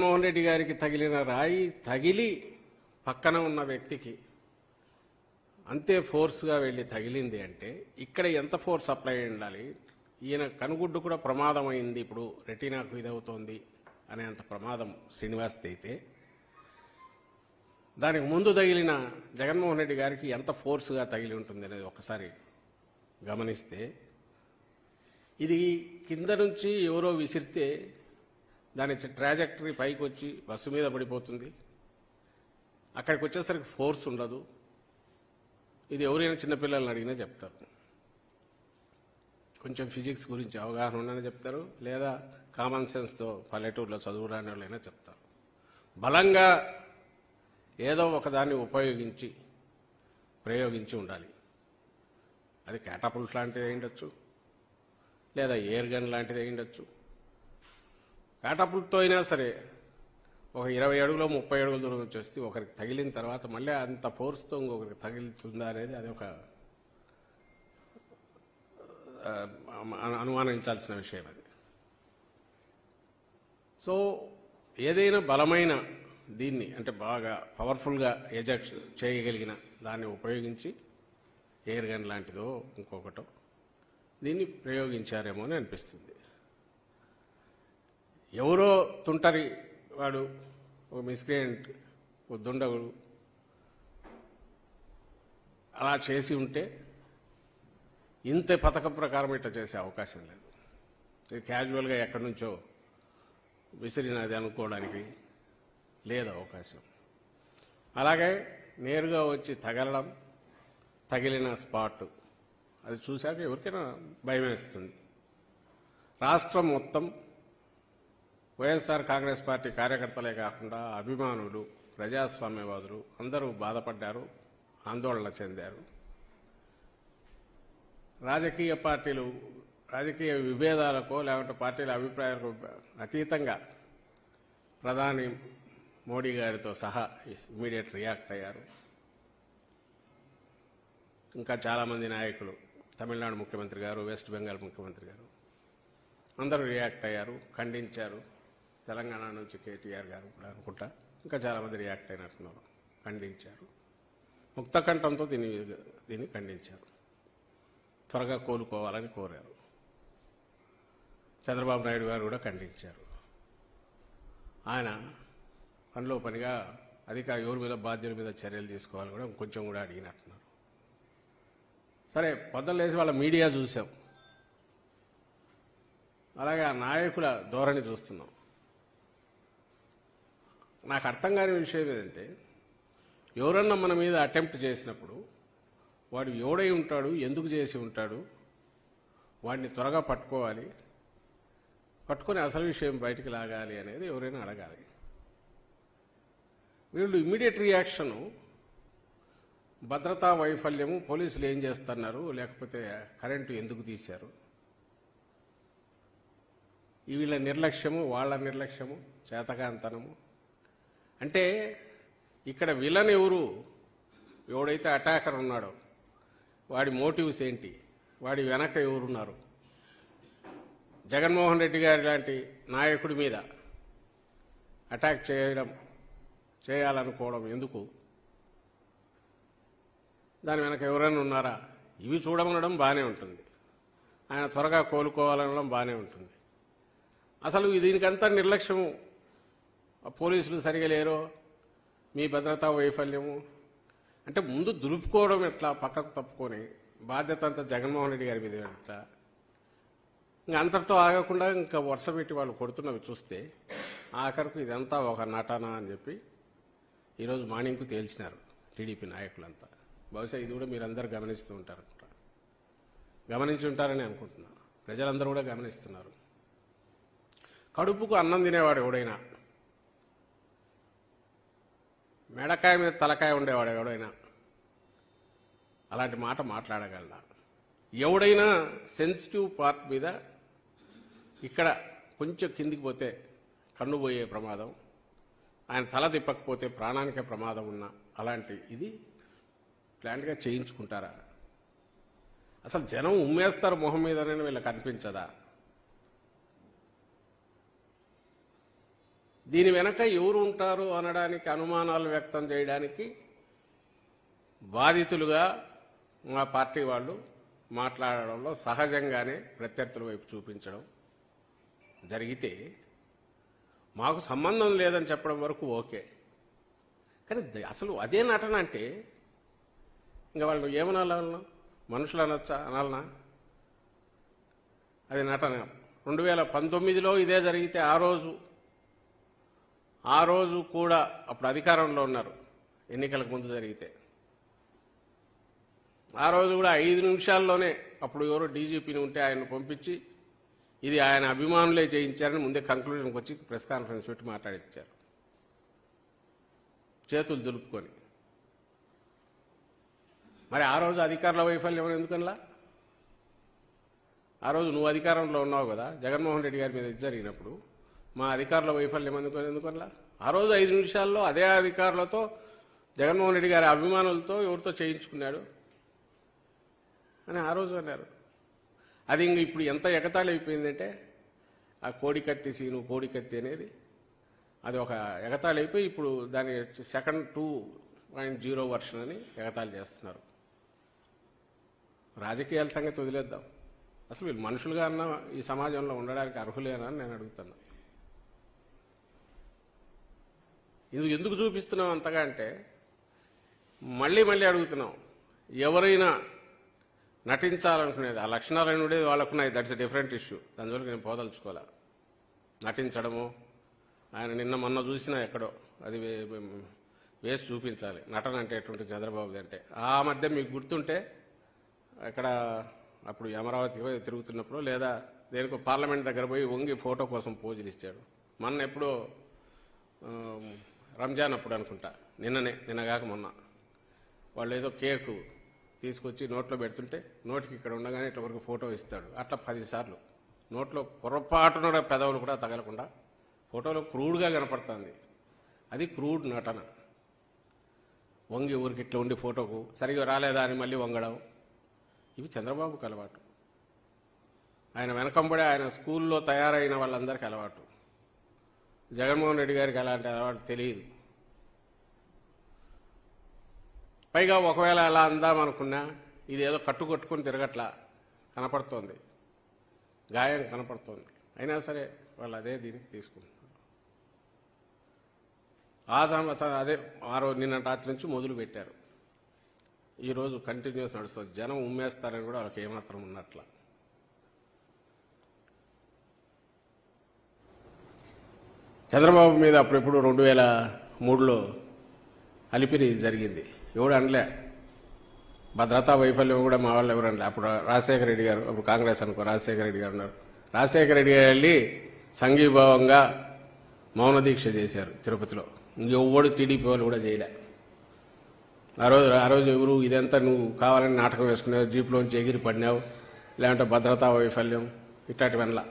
జగన్మోహన్ రెడ్డి గారికి తగిలిన రాయి తగిలి పక్కన ఉన్న వ్యక్తికి అంతే ఫోర్స్గా వెళ్ళి తగిలింది అంటే ఇక్కడ ఎంత ఫోర్స్ అప్లై ఉండాలి? ఈయన కనుగుడ్డు కూడా ప్రమాదం అయింది ఇప్పుడు. రెటీనాకు ఇదవుతోంది అనేంత ప్రమాదం శ్రీనివాస్ అయితే. దానికి ముందు తగిలిన జగన్మోహన్ రెడ్డి గారికి ఎంత ఫోర్స్గా తగిలి ఉంటుంది అనేది ఒకసారి గమనిస్తే ఇది కింద నుంచి ఎవరో విసిరితే దాని ట్రాజెక్టరీ పైకి వచ్చి బస్సు మీద పడిపోతుంది. అక్కడికి వచ్చేసరికి ఫోర్స్ ఉండదు. ఇది ఎవరైనా చిన్నపిల్లల్ని అడిగినా చెప్తారు. కొంచెం ఫిజిక్స్ గురించి అవగాహన ఉండని చెప్తారు. లేదా కామన్ సెన్స్తో పల్లెటూరులో చదువురాని వాళ్ళైనా చెప్తారు. బలంగా ఏదో ఒకదాన్ని ఉపయోగించి ప్రయోగించి ఉండాలి. అది క్యాటపుల్ట్ లాంటిది అయి ఉండొచ్చు లేదా ఎయిర్ గన్ లాంటిది అయి ఉండొచ్చు క్యాటపుల్ట్తో అయినా సరే ఒక ఇరవై అడుగులో ముప్పై అడుగుల దూరం నుంచి వస్తే ఒకరికి తగిలిన తర్వాత మళ్ళీ అంత ఫోర్స్తో ఇంకొకరికి తగిలుతుందా అనేది అది ఒక అనుమానించాల్సిన విషయం అది. సో ఏదైనా బలమైన దీన్ని అంటే బాగా పవర్ఫుల్గా ఎజెక్ట్ చేయగలిగిన దాన్ని ఉపయోగించి ఎయిర్ గన్ లాంటిదో ఇంకొకటో దీన్ని ప్రయోగించారేమో అని అనిపిస్తుంది. ఎవరో తుంటరి వాడు ఒక మిస్క్రియంట్ ఒక దుండగుడు. అలా చేసి ఉంటే ఇంత పథకం ప్రకారం ఇట్లా చేసే అవకాశం లేదు. ఇది క్యాజువల్గా ఎక్కడి నుంచో విసిరినది అనుకోవడానికి లేదు అవకాశం. అలాగే నేరుగా వచ్చి తగలడం తగిలిన స్పాట్. అది చూశాక ఎవరికైనా భయం వేస్తుంది రాష్ట్రం మొత్తం వైఎస్ఆర్ కాంగ్రెస్ పార్టీ కార్యకర్తలే కాకుండా అభిమానులు ప్రజాస్వామ్యవాదులు అందరూ బాధపడ్డారు ఆందోళన చెందారు. రాజకీయ పార్టీలు రాజకీయ విభేదాలకో లేకుంటే పార్టీల అభిప్రాయాలకు అతీతంగా ప్రధాని మోడీ గారితో సహా ఇమీడియట్ రియాక్ట్ అయ్యారు. ఇంకా చాలామంది నాయకులు తమిళనాడు ముఖ్యమంత్రి గారు వెస్ట్ బెంగాల్ ముఖ్యమంత్రి గారు అందరూ రియాక్ట్ అయ్యారు ఖండించారు. తెలంగాణ నుంచి కేటీఆర్ గారు కూడా అనుకుంటా. ఇంకా చాలామంది రియాక్ట్ అయినట్టున్నారు ఖండించారు. ముక్తకంఠంతో దీన్ని దీన్ని ఖండించారు. త్వరగా కోలుకోవాలని కోరారు. చంద్రబాబు నాయుడు గారు కూడా ఖండించారు. ఆయన పనిలో పనిగా అధికార ఎవరి మీద బాధ్యుల మీద చర్యలు తీసుకోవాలని కూడా కొంచెం కూడా అడిగినట్టున్నారు. సరే పొద్దులు లేచి వాళ్ళ మీడియా చూసాం. అలాగే ఆ నాయకుల ధోరణి చూస్తున్నాం. నాకు అర్థం కాని విషయం ఏంటంటే ఎవరన్నా మన మీద అటెంప్ట్ చేసినప్పుడు వాడు ఎవడై ఉంటాడు ఎందుకు చేసి ఉంటాడు వాడిని త్వరగా పట్టుకోవాలి పట్టుకొని అసలు విషయం బయటికి లాగాలి అనేది ఎవరైనా అడగాలి. వీళ్ళు ఇమ్మీడియట్ రియాక్షను భద్రతా వైఫల్యము పోలీసులు ఏం చేస్తున్నారు లేకపోతే కరెంటు ఎందుకు తీశారు వీళ్ళ నిర్లక్ష్యము వాళ్ళ నిర్లక్ష్యము చేతకాంతనము అంటే ఇక్కడ విలన్ ఎవరు? ఎవడైతే అటాకర్ ఉన్నాడో. వాడి మోటివ్స్ ఏంటి? వాడి వెనక ఎవరున్నారు? జగన్మోహన్ రెడ్డి గారి లాంటి నాయకుడి మీద అటాక్ చేయడం చేయాలనుకోవడం ఎందుకు? దాని వెనక ఎవరైనా ఉన్నారా? ఇవి చూడమనడం బాగానే ఉంటుంది. ఆయన త్వరగా కోలుకోవాలనడం బాగానే ఉంటుంది. అసలు దీనికంతా నిర్లక్ష్యము పోలీసులు సరిగా లేరు. మీ భద్రతా వైఫల్యము. అంటే ముందు దులుపుకోవడం ఎట్లా? పక్కకు తప్పుకొని. బాధ్యత అంతా జగన్మోహన్ రెడ్డి గారి మీద ఎట్లా ఇంకా అంతటితో ఆగకుండా ఇంకా వరుస పెట్టి వాళ్ళు కొడుతున్నవి చూస్తే ఆఖరకు ఇదంతా ఒక నటన అని చెప్పి ఈరోజు మార్నింగ్కు తేల్చినారు టీడీపీ నాయకులంతా. బహుశా ఇది కూడా మీరందరూ గమనిస్తూ ఉంటారు గమనించి ఉంటారని అనుకుంటున్నాను ప్రజలందరూ కూడా గమనిస్తున్నారు. కడుపుకు అన్నం తినేవాడు ఎవడైనా మెడకాయ మీద తలకాయ ఉండేవాడు ఎవడైనా. అలాంటి మాట మాట్లాడగలడా? ఎవడైనా సెన్సిటివ్ పార్ట్ మీద ఇక్కడ కొంచెం కిందికి పోతే కన్ను పోయే ప్రమాదం ఆయన తల తిప్పకపోతే ప్రాణానికే ప్రమాదం ఉన్న అలాంటి ఇది ప్లాంట్గా చేయించుకుంటారా? అసలు జనం ఉమ్మేస్తారు మొహం మీదనే వీళ్ళకి అనిపించదా? దీని వెనక ఎవరు ఉంటారు అనడానికి అనుమానాలు వ్యక్తం చేయడానికి బాధితులుగా మా పార్టీ వాళ్ళు మాట్లాడడంలో సహజంగానే ప్రత్యర్థుల వైపు చూపించడం జరిగితే మాకు సంబంధం లేదని చెప్పడం వరకు ఓకే. కానీ అసలు అదే నటన అంటే ఇంకా వాళ్ళు ఏమనాలి మనుషులు అనొచ్చా? అనాలనా? అది నటన. రెండు వేల పంతొమ్మిదిలో ఇదే జరిగితే ఆ రోజు ఆ రోజు కూడా అప్పుడు అధికారంలో ఉన్నారు. ఎన్నికలకు ముందు జరిగితే. ఆ రోజు కూడా ఐదు నిమిషాల్లోనే అప్పుడు ఎవరో డీజీపీని ఉంటే ఆయన పంపించి ఇది ఆయన అభిమానులే చేయించారని ముందే కంక్లూజన్కి వచ్చి ప్రెస్ కాన్ఫరెన్స్ పెట్టి మాట్లాడించారు చేతులు దులుపుకొని. మరి ఆ రోజు అధికారుల వైఫల్యం ఎందుకనలా? ఆ రోజు నువ్వు అధికారంలో ఉన్నావు కదా జగన్మోహన్ రెడ్డి గారి మీద ఇది జరిగినప్పుడు మా అధికారుల వైఫల్యం ఎందుకు ఎందుకనలా ఆ రోజు ఐదు నిమిషాల్లో అదే అధికారులతో జగన్మోహన్ రెడ్డి గారి అభిమానులతో ఎవరితో చేయించుకున్నాడు? అని ఆ రోజు అన్నారు. అది ఇంక ఇప్పుడు ఎంత ఎగతాళి అయిపోయిందంటే ఆ కోడికత్తి సీను కోడికత్తి అనేది అది ఒక ఎగతాళి అయిపోయి ఇప్పుడు దాని second two point zero version అని ఎగతాళి చేస్తున్నారు. రాజకీయాల సంగతి వదిలేద్దాం. అసలు వీళ్ళు మనుషులుగా అన్న ఈ సమాజంలో ఉండడానికి అర్హులేనా అని నేను అడుగుతున్నాను ఇది ఎందుకు చూపిస్తున్నాం అంతగా అంటే మళ్ళీ మళ్ళీ అడుగుతున్నాం ఎవరైనా నటించాలనుకునేది ఆ లక్షణాలు అని ఉండేది వాళ్ళకున్నాయి దట్స్ డిఫరెంట్ ఇష్యూ దానివల్ల నేను పోదలుచుకోలే నటించడము ఆయన నిన్న మొన్న చూసినా ఎక్కడో అది వేసి చూపించాలి. నటన అంటే ఎటువంటి చంద్రబాబుది అంటే. ఆ మధ్య మీకు గుర్తుంటే అక్కడ అప్పుడు అమరావతి తిరుగుతున్నప్పుడు లేదా దేనికో పార్లమెంట్ దగ్గర పోయి వంగి ఫోటో కోసం పోజులు ఇచ్చాడు. మొన్న ఎప్పుడో రంజాన్ అప్పుడు అనుకుంటా. నిన్ననే నిన్నగాక మొన్న. వాళ్ళు ఏదో కేకు తీసుకొచ్చి నోట్లో పెడుతుంటే నోటికి ఇక్కడ ఉండగానే ఇట్లా వరకు ఫోటో ఇస్తాడు. అట్లా పది సార్లు నోట్లో పొరపాటున పెదవులు కూడా తగలకుండా ఫోటోలో క్రూడ్గా కనపడుతుంది. అది క్రూడ్ నటన. వంగి ఊరికి ఇట్లా ఉండి ఫోటోకు సరిగా రాలేదా అని మళ్ళీ వంగడం. ఇవి చంద్రబాబుకు అలవాటు. ఆయన వెనకంబడే ఆయన స్కూల్లో తయారైన వాళ్ళందరికీ అలవాటు. జగన్మోహన్ రెడ్డి గారికి అలాంటి అలవాటు తెలియదు. పైగా ఒకవేళ అలా అందామనుకున్నా ఇది ఏదో కట్టు తిరగట్లా కనపడుతోంది. గాయం కనపడుతోంది. అయినా సరే వాళ్ళు అదే దీనికి తీసుకుంటున్నారు. ఆ తర్వాత అదే ఆ నిన్న రాత్రి నుంచి మొదలు పెట్టారు. ఈరోజు కంటిన్యూస్ నడుస్తుంది. జనం ఉమ్మేస్తారని కూడా వాళ్ళకి ఏమాత్రం ఉన్నట్లా. చంద్రబాబు మీద అప్పుడెప్పుడు రెండు వేల మూడులో అలిపిరి జరిగింది. ఎవడు అనలే. భద్రతా వైఫల్యం కూడా మా వాళ్ళు ఎవరు అనలే. అప్పుడు రాజశేఖర రెడ్డి గారు అప్పుడు కాంగ్రెస్ అనుకో రాజశేఖర రెడ్డి గారు ఉన్నారు. రాజశేఖర రెడ్డి గారు వెళ్ళి సంఘీభావంగా మౌన దీక్ష చేశారు తిరుపతిలో. ఇంకెవ్వడు టీడీపీ వాళ్ళు కూడా చేయలే. ఆ రోజు ఆ రోజు ఎవరు ఇదంతా నువ్వు కావాలని నాటకం వేసుకున్నావు జీప్లోంచి ఎగిరి పడినావు లేదంటే భద్రతా వైఫల్యం ఇట్లాంటివన్నలా